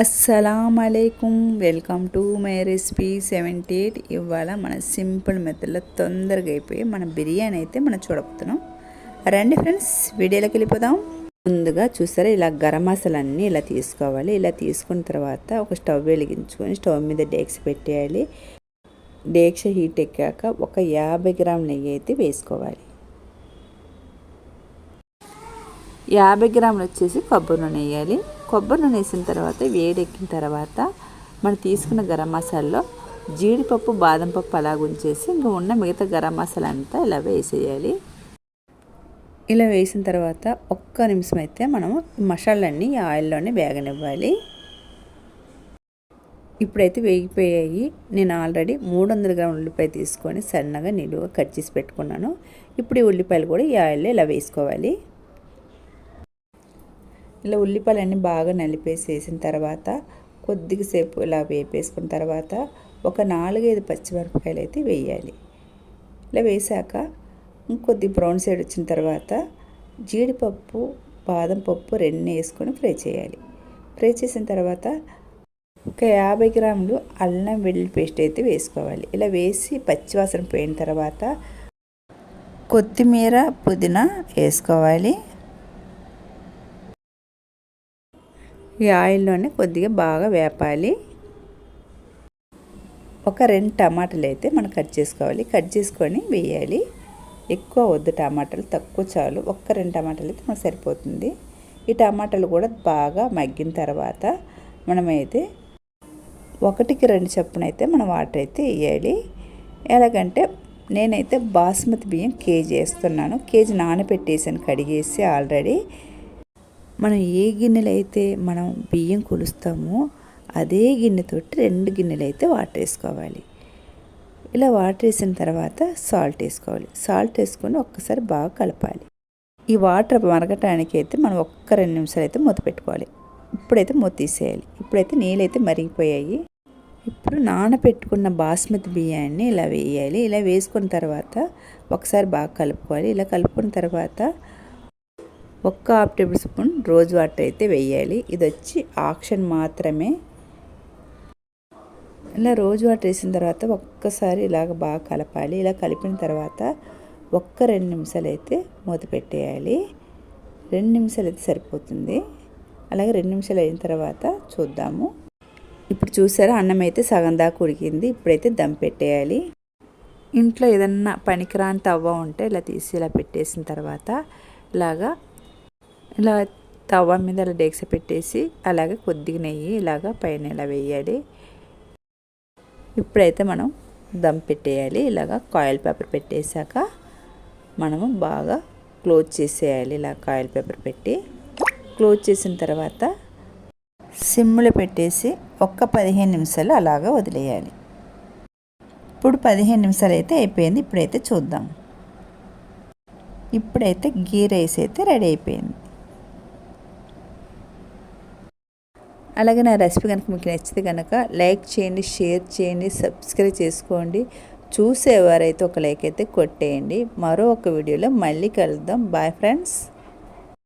అస్సలం welcome to my recipe seventy eight. ఇవాళ మన సింపుల్ మెథడ్లో తొందరగా అయిపోయి మన బిర్యానీ అయితే మనం చూడబోతున్నాం. రండి ఫ్రెండ్స్ వీడియోలోకి వెళ్ళిపోదాం. ముందుగా చూసారా ఇలా గరం మసాలా అన్నీ ఇలా తీసుకోవాలి. ఇలా తీసుకున్న తర్వాత ఒక స్టవ్ వెలిగించుకొని స్టవ్ మీద డేక్స్ పెట్టేయాలి. డేక్ష హీట్ ఎక్కాక ఒక యాభై గ్రామ్ నెయ్యి అయితే వేసుకోవాలి. యాభై గ్రాములు వచ్చేసి కొబ్బరి నూనె వేయాలి. కొబ్బరి నూనె వేసిన తర్వాత వేడెక్కిన తర్వాత మనం తీసుకున్న గరం మసాలాలో జీడిపప్పు బాదం పప్పు అలా ఉంచేసి ఇంకా ఉన్న మిగతా గరం మసాలా అంతా ఇలా వేసేయాలి. ఇలా వేసిన తర్వాత ఒక్క నిమిషం అయితే మనము మసాలాన్ని ఆయిల్లోనే వేగనివ్వాలి. ఇప్పుడైతే వేగిపోయాయి. నేను ఆల్రెడీ మూడు వందల గ్రాముల ఉల్లిపాయ తీసుకొని సన్నగా నిలువ కట్ చేసి పెట్టుకున్నాను. ఇప్పుడు ఈ ఉల్లిపాయలు కూడా ఈ ఆయిల్లో ఇలా వేసుకోవాలి. ఇలా ఉల్లిపాయలన్నీ బాగా నలిపేసి వేసిన తర్వాత కొద్దిగా సేపు ఇలా వేపేసుకున్న తర్వాత ఒక నాలుగైదు పచ్చిమిరపకాయలు అయితే వేయాలి. ఇలా వేసాక ఇంకొద్ది బ్రౌన్ సైడ్ వచ్చిన తర్వాత జీడిపప్పు బాదం పప్పు రెండు వేసుకొని ఫ్రై చేయాలి. ఫ్రై చేసిన తర్వాత ఒక యాభై గ్రాములు అల్లం వెల్లుల్లి పేస్ట్ అయితే వేసుకోవాలి. ఇలా వేసి పచ్చివాసన పోయిన తర్వాత కొత్తిమీర పుదీనా వేసుకోవాలి. ఈ ఆయిల్లోనే కొద్దిగా బాగా వేపాలి. ఒక రెండు టమాటాలు అయితే మనం కట్ చేసుకోవాలి. కట్ చేసుకొని వేయాలి. ఎక్కువ వద్దు టమాటాలు తక్కువ చాలు. ఒక్క రెండు టమాటాలు అయితే మనకు సరిపోతుంది. ఈ టమాటాలు కూడా బాగా మగ్గిన తర్వాత మనమైతే ఒకటికి రెండు చప్పున అయితే మనం వాటర్ అయితే వేయాలి. ఎలాగంటే నేనైతే బాస్మతి బియ్యం కేజీ వేస్తున్నాను. కేజీ నానబెట్టేసాను కడిగేసి ఆల్రెడీ. మనం ఏ గిన్నెలు అయితే మనం బియ్యం కొలుస్తామో అదే గిన్నెతోటి రెండు గిన్నెలు అయితే వాటర్ వేసుకోవాలి ఇలా వాటర్ వేసిన తర్వాత సాల్ట్ వేసుకోవాలి. సాల్ట్ వేసుకొని ఒక్కసారి బాగా కలపాలి. ఈ వాటర్ మరగటానికి అయితే మనం ఒక్క రెండు నిమిషాలు అయితే మూత పెట్టుకోవాలి. ఇప్పుడైతే మూత తీసేయాలి. ఇప్పుడైతే నీళ్ళైతే మరిగిపోయాయి. ఇప్పుడు నానబెట్టుకున్న బాస్మతి బియ్యాన్ని ఇలా వేయాలి. ఇలా వేసుకున్న తర్వాత ఒకసారి బాగా కలుపుకోవాలి. ఇలా కలుపుకున్న తర్వాత ఒక్క half tablespoon rose water అయితే వేయాలి. ఇది వచ్చి ఆక్షన్ మాత్రమే. ఇలా రోజ్ వాటర్ వేసిన తర్వాత ఒక్కసారి ఇలాగ బాగా కలపాలి. ఇలా కలిపిన తర్వాత ఒక్క రెండు నిమిషాలు అయితే మూత పెట్టేయాలి. రెండు నిమిషాలు అయితే సరిపోతుంది. అలాగే రెండు నిమిషాలు అయిన తర్వాత చూద్దాము. ఇప్పుడు చూసారా అన్నం అయితే సగం దాకా ఉడికింది. ఇప్పుడైతే దమ్ పెట్టేయాలి. ఇంట్లో ఏదన్నా పనికిరాని తవ్వ ఉంటే ఇలా తీసి ఇలా పెట్టేసిన తర్వాత ఇలాగా ఇలా తవ్వ మీద అలా డేక్స పెట్టేసి అలాగే కొద్దిగా నెయ్యి ఇలాగా పైన ఇలా వేయాలి. ఇప్పుడైతే మనం దమ్ పెట్టేయాలి. ఇలాగా కాయిల్ పేపర్ పెట్టేశాక మనము బాగా క్లోజ్ చేసేయాలి. ఇలా కాయిల్ పేపర్ పెట్టి క్లోజ్ చేసిన తర్వాత సిమ్లో పెట్టేసి ఒక్క పదిహేను నిమిషాలు అలాగా వదిలేయాలి. ఇప్పుడు పదిహేను నిమిషాలు అయితే అయిపోయింది. ఇప్పుడైతే చూద్దాం. ఇప్పుడైతే గీ రైస్ అయితే రెడీ అయిపోయింది. అలాగే నా రెసిపీ కనుక మీకు నచ్చితే కనుక లైక్ చేయండి షేర్ చేయండి సబ్స్క్రైబ్ చేసుకోండి. చూసేవారైతే ఒక లైక్ అయితే కొట్టేయండి. మరో ఒక వీడియోలో మళ్ళీ కలుద్దాం. Bye friends